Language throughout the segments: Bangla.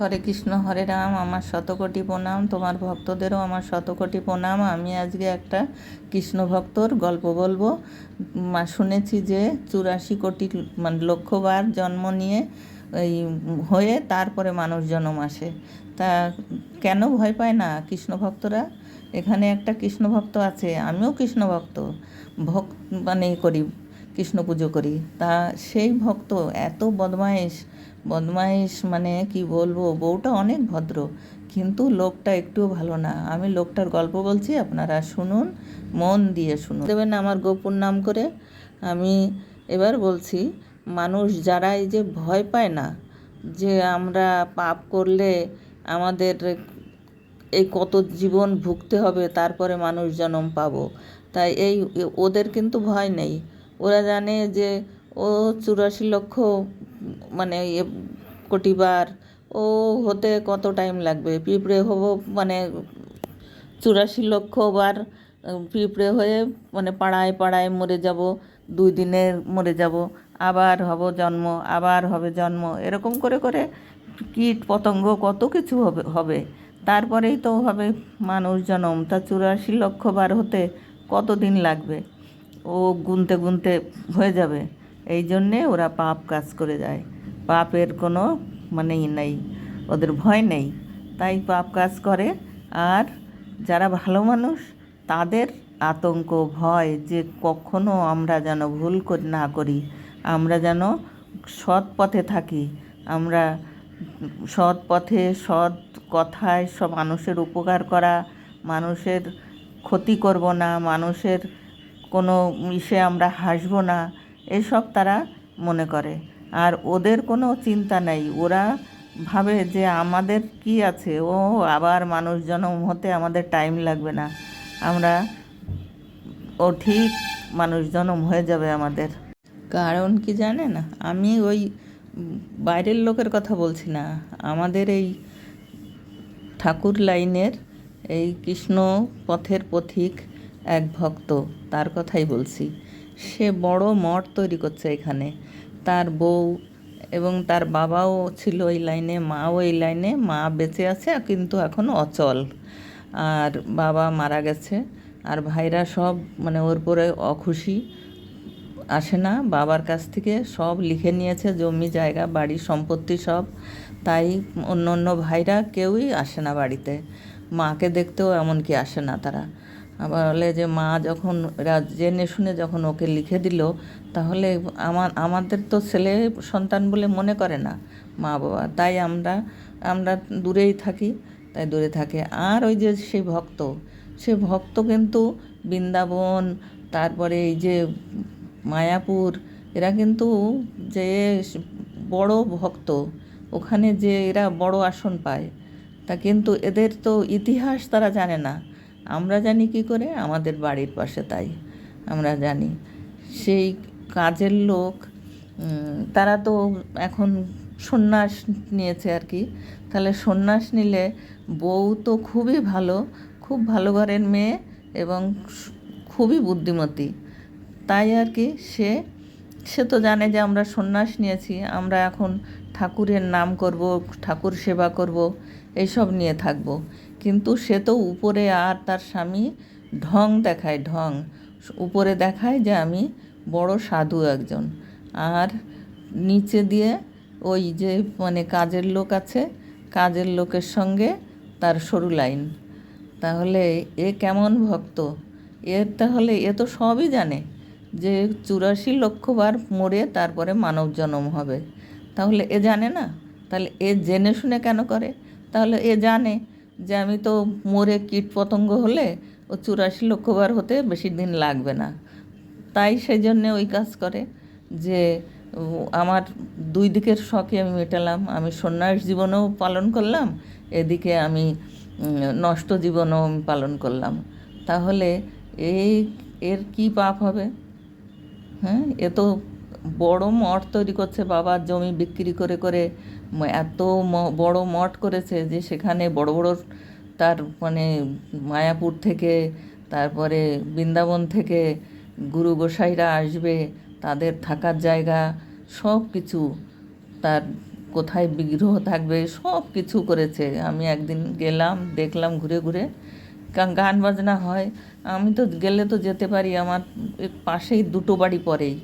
হরে কৃষ্ণ, হরে রাম, আমার শতকোটি প্রণাম। তোমার ভক্তদেরও আমার শতকোটি প্রণাম। আমি আজকে একটা কৃষ্ণ ভক্তর গল্প বলব। মা, শুনেছি যে চুরাশি কোটি মানে লক্ষবার জন্ম নিয়ে এই হয়ে তারপরে মানুষ জন্ম আসে। তা কেন ভয় পায় না কৃষ্ণ ভক্তরা? এখানে একটা কৃষ্ণ ভক্ত আছে। আমিও কৃষ্ণ ভক্ত। ভক্ত মানে করি। কৃষ্ণ পুজো করি। তা সেই ভক্ত এত বদমাইশ বদমাইশ মানে কি বলব, বউটা অনেক ভদ্র, কিন্তু লোকটা একটুও ভালো না। আমি লোকটার গল্প বলছি, আপনারা শুনুন, মন দিয়ে শুনুন। দেবেন আমার গোপুর নাম করে, আমি এবার বলছি, মানুষ যারা এই যে ভয় পায় না, যে আমরা পাপ করলে আমাদের এই কত জীবন ভুগতে হবে, তারপরে মানুষ জন্ম পাবো। তাই এই, ওদের কিন্তু ভয় নেই। ওরা জানে যে ও চুরাশি লক্ষ মানে ইয়ে কোটিবার ও হতে কত টাইম লাগবে? পিঁপড়ে হব মানে চুরাশি লক্ষ বার পিঁপড়ে হয়ে মানে পাড়ায় পাড়ায় মরে যাব, দুই দিনে মরে যাব। আবার হব জন্ম, আবার হবে জন্ম। এরকম করে করে কীট পতঙ্গ কত কিছু হবে হবে। তারপরেই তো হবে মানুষ জন্ম। তা চুরাশি লক্ষ বার হতে কত দিন লাগবে? ও গুনতে গুনতে হয়ে যাবে। এই জন্যে ওরা পাপ কাজ করে যায়। পাপের কোনো মানেই নেই, ওদের ভয় নেই। তাই পাপ কাজ করে। আর যারা ভালো মানুষ, তাদের আতঙ্ক, ভয় যে কখনো আমরা যেন ভুল করি, না করি। আমরা যেন সৎ পথে থাকি। আমরা সৎ পথে, সৎ কথায় সব মানুষের উপকার করা, মানুষের ক্ষতি করব না, মানুষের কোনো ইসে আমরা হাসবো না, এসব তারা মনে করে। আর ওদের কোনো চিন্তা নেই। ওরা ভাবে যে আমাদের কি আছে, ও আবার মানুষ জন্ম হতে আমাদের টাইম লাগবে না। আমরা, ও ঠিক মানুষ জন্ম হয়ে যাবে আমাদের। কারণ কি জানে না আমি ওই বাইরের লোকের কথা বলছি না। আমাদের এই ঠাকুর লাইনের এই কৃষ্ণ পথের পথিক এক ভক্ত, তার কথাই বলছি। সে বড় মঠ তৈরি করছে এখানে। তার বউ এবং তার বাবাও ছিল এই লাইনে, মাও এই লাইনে, মা বেঁচে আছে কিন্তু এখন অচল। আর বাবা মারা গেছে। আর ভাইরা সব মানে ওর পরে অখুশি, আসে না। বাবার কাছ থেকে সব লিখে নিয়েছে, জমি, জায়গা, বাড়ি, সম্পত্তি সব। তাই অন্য অন্য ভাইরা কেউই আসে না বাড়িতে। মাকে দেখতেও এমনকি আসে না তারা। আবার বলে যে মা যখন জেনে শুনে যখন ওকে লিখে দিল, তাহলে আমার, আমাদের তো ছেলে সন্তান বলে মনে করে না, মা বাবা। তাই আমরা আমরা দূরেই থাকি, তাই দূরে থাকে। আর ওই যে সেই ভক্ত, সে ভক্ত কিন্তু বৃন্দাবন, তারপরে এই যে মায়াপুর, এরা কিন্তু যে বড় ভক্ত, ওখানে যে এরা বড় আসন পায়, তা কিন্তু এদের তো ইতিহাস তারা জানে না। আমরা জানি কি করে? আমাদের বাড়ির পাশে তাই আমরা জানি। সেই কাজের লোক তারা তো এখন সন্ন্যাস নিয়েছে আর কি। তাহলে সন্ন্যাস নিলে বউ তো খুবই ভালো, খুব ভালো ঘরের মেয়ে এবং খুবই বুদ্ধিমতী। তাই আর কি সে সে তো জানে যে আমরা সন্ন্যাস নিয়েছি, আমরা এখন ঠাকুরের নাম করব, ঠাকুর সেবা করব, এইসব নিয়ে থাকব। কিন্তু সে তো উপরে আর তার স্বামী ঢং দেখায়, ঢং। উপরে দেখায় যে আমি বড় সাধু একজন। আর নিচে দিয়ে ওই যে মানে কাজের লোক আছে, কাজের লোকের সঙ্গে তার সরু লাইন। তাহলে এ কেমন ভক্ত? এর তাহলে এ তো সবই জানে যে চুরাশি লক্ষবার মরে তারপরে মানব জন্ম হবে। তাহলে এ জানে না? তাহলে এ জেনে শুনে কেন করে? তাহলে এ জানে যে আমি তো মোরে কীট পতঙ্গ হলে ও চুরাশি লক্ষবার হতে বেশি দিন লাগবে না। তাই সেই জন্যে ওই কাজ করে যে, আমার দুই দিকের শখে আমি মেটালাম, আমি সন্ন্যাস জীবনেও পালন করলাম, এদিকে আমি নষ্ট জীবনও আমি পালন করলাম। তাহলে এই, এর কি পাপ হবে? হ্যাঁ এ তো বড় মঠ তৈরি করছে বাবার জমি বিক্রি করে করে এত বড় মঠ করেছে যে সেখানে বড় বড় তার মানে মায়াপুর থেকে, তারপরে বৃন্দাবন থেকে গুরু গোসাইরা আসবে, তাদের থাকার জায়গা, সব কিছু তার কোথায় বিগ্রহ থাকবে, সব কিছু করেছে। আমি একদিন গেলাম, দেখলাম ঘুরে ঘুরে গান বাজনা হয়। আমি তো গেলে তো যেতে পারি, আমার পাশেই দুটো বাড়ি পরেই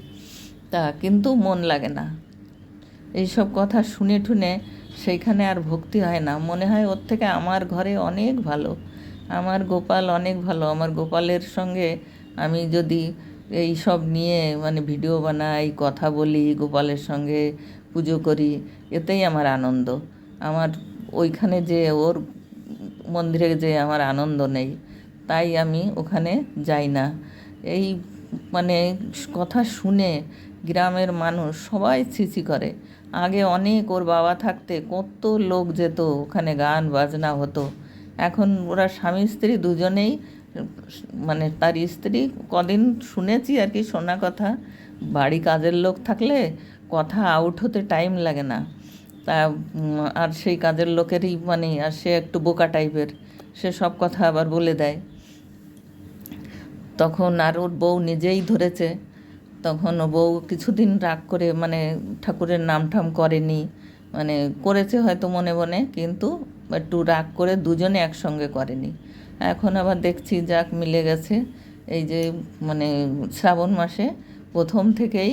তা কিন্তু মন লাগে না। এইসব কথা শুনে টুনে সেইখানে আর ভক্তি হয় না। মনে হয় ওর থেকে আমার ঘরে অনেক ভালো। আমার গোপাল অনেক ভালো। আমার গোপালের সঙ্গে আমি যদি এই সব নিয়ে মানে ভিডিও বানাই, কথা বলি, গোপালের সঙ্গে পুজো করি, এতেই আমার আনন্দ। আমার ওইখানে যে ওর মন্দিরে যে আমার আনন্দ নেই, তাই আমি ওখানে যাই না। এই মানে কথা শুনে গ্রামের মানুষ সবাই ছিছি করে আগে অনেক ওর বাবা থাকতে কত লোক যেত, ওখানে গান বাজনা হতো। এখন ওরা স্বামী, স্ত্রী দুজনেই মানে তার স্ত্রী কদিন শুনেছি আর কি শোনা কথা, বাড়ি কাজের লোক থাকলে কথা আউট হতে টাইম লাগে না। তা আর সেই কাজের লোকেরই মানে আর সে একটু বোকা টাইপের সে সব কথা আবার বলে দেয়। তখন আর ওর বউ নিজেই ধরেছে। তখন বউ কিছুদিন রাগ করে মানে ঠাকুরের নাম ঠাম করেনি মানে করেছে হয়তো মনে মনে, কিন্তু একটু রাগ করে দুজনে একসঙ্গে করেনি। এখন আবার দেখছি যাক মিলে গেছে। এই যে মানে শ্রাবণ মাসে প্রথম থেকেই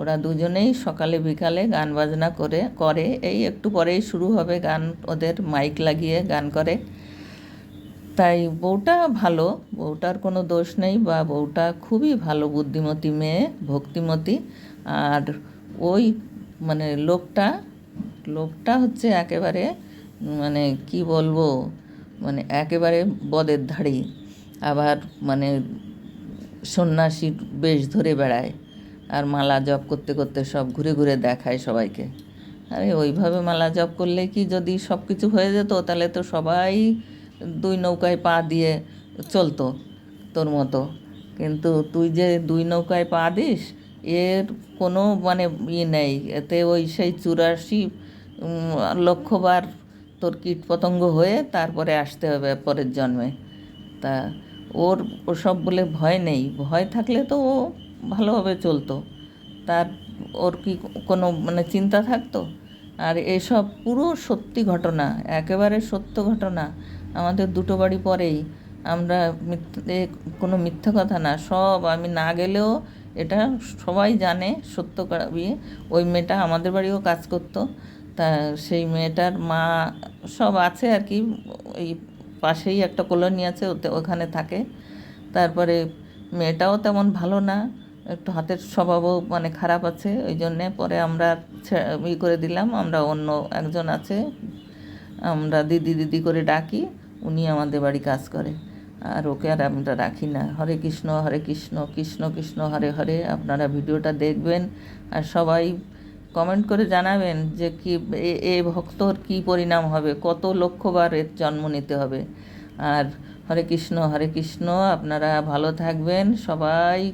ওরা দুজনেই সকালে বিকালে গান বাজনা করে করে। এই একটু পরেই শুরু হবে গান, ওদের মাইক লাগিয়ে গান করে। তাই বউটা ভালো, বউটার কোনো দোষ নেই বা বউটা খুবই ভালো বুদ্ধিমতী মেয়ে, ভক্তিমতী। আর ওই মানে লোকটা লোকটা হচ্ছে একেবারে মানে কি বলব মানে একেবারে বদের ধাড়ি। আবার মানে সন্ন্যাসীর বেশ ধরে বেড়ায় আর মালা জপ করতে করতে সব ঘুরে ঘুরে দেখায় সবাইকে। আরে ওইভাবে মালা জপ করলে কি যদি সব কিছু হয়ে যেত, তাহলে তো সবাই দুই নৌকায় পা দিয়ে চলতো তোর মতো। কিন্তু তুই যে দুই নৌকায় পা দিস, এর কোনো মানে ই নেই। এতে ওই সেই চুরাশি লক্ষবার তোর কীট পতঙ্গ হয়ে তারপরে আসতে হবে পরের জন্মে। তা ওর ওসব বলে ভয় নেই। ভয় থাকলে তো ও ভালোভাবে চলতো। তার ওর কি কোনো মানে চিন্তা থাকতো? আর এসব পুরো সত্যি ঘটনা, একেবারে সত্য ঘটনা আমাদের দুটো বাড়ি পরেই। আমরা মিথ্যে, কোনো মিথ্যা কথা না, সব আমি না গেলেও এটা সবাই জানে, সত্য ইয়ে ওই মেয়েটা আমাদের বাড়িও কাজ করতো। তা সেই মেয়েটার মা সব আছে আর কি, ওই পাশেই একটা কলোনি আছে, ওতে ওখানে থাকে। তারপরে মেয়েটাও তেমন ভালো না, একটু হাতের স্বভাবও মানে খারাপ আছে, ওই জন্যে পরে আমরা ই করে দিলাম, আমরা অন্য একজন আছে আমরা দিদি দিদি করে ডাকি, উনি আমাদের বাড়ি কাজ করে। আর ওকে আর আমরা রাখি না। হরে কৃষ্ণ হরে কৃষ্ণ কৃষ্ণ কৃষ্ণ, হরে হরে, আপনারা ভিডিওটা দেখবেন। আর সবাই কমেন্ট করে জানাবেন যে কি, এ- ভক্তর কি পরিণাম হবে, কত লক্ষবার এর জন্ম নিতে হবে। আর হরে কৃষ্ণ হরে কৃষ্ণ, আপনারা ভালো থাকবেন। সবাই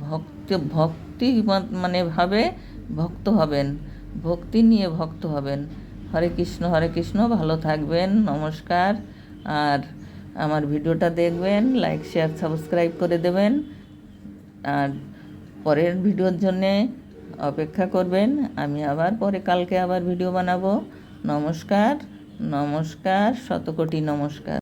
ভক্ত, ভক্তি মানে ভাবে ভক্ত হবেন, ভক্তি নিয়ে ভক্ত হবেন। হরে কৃষ্ণ হরে কৃষ্ণ, ভালো থাকবেন, নমস্কার। আর আমার ভিডিওটা দেখবেন লাইক শেয়ার সাবস্ক্রাইব করে দেবেন। আর পরের ভিডিওর জন্যে অপেক্ষা করবেন, আমি আবার পরে কালকে আবার ভিডিও বানাবো। নমস্কার নমস্কার, শতকোটি নমস্কার।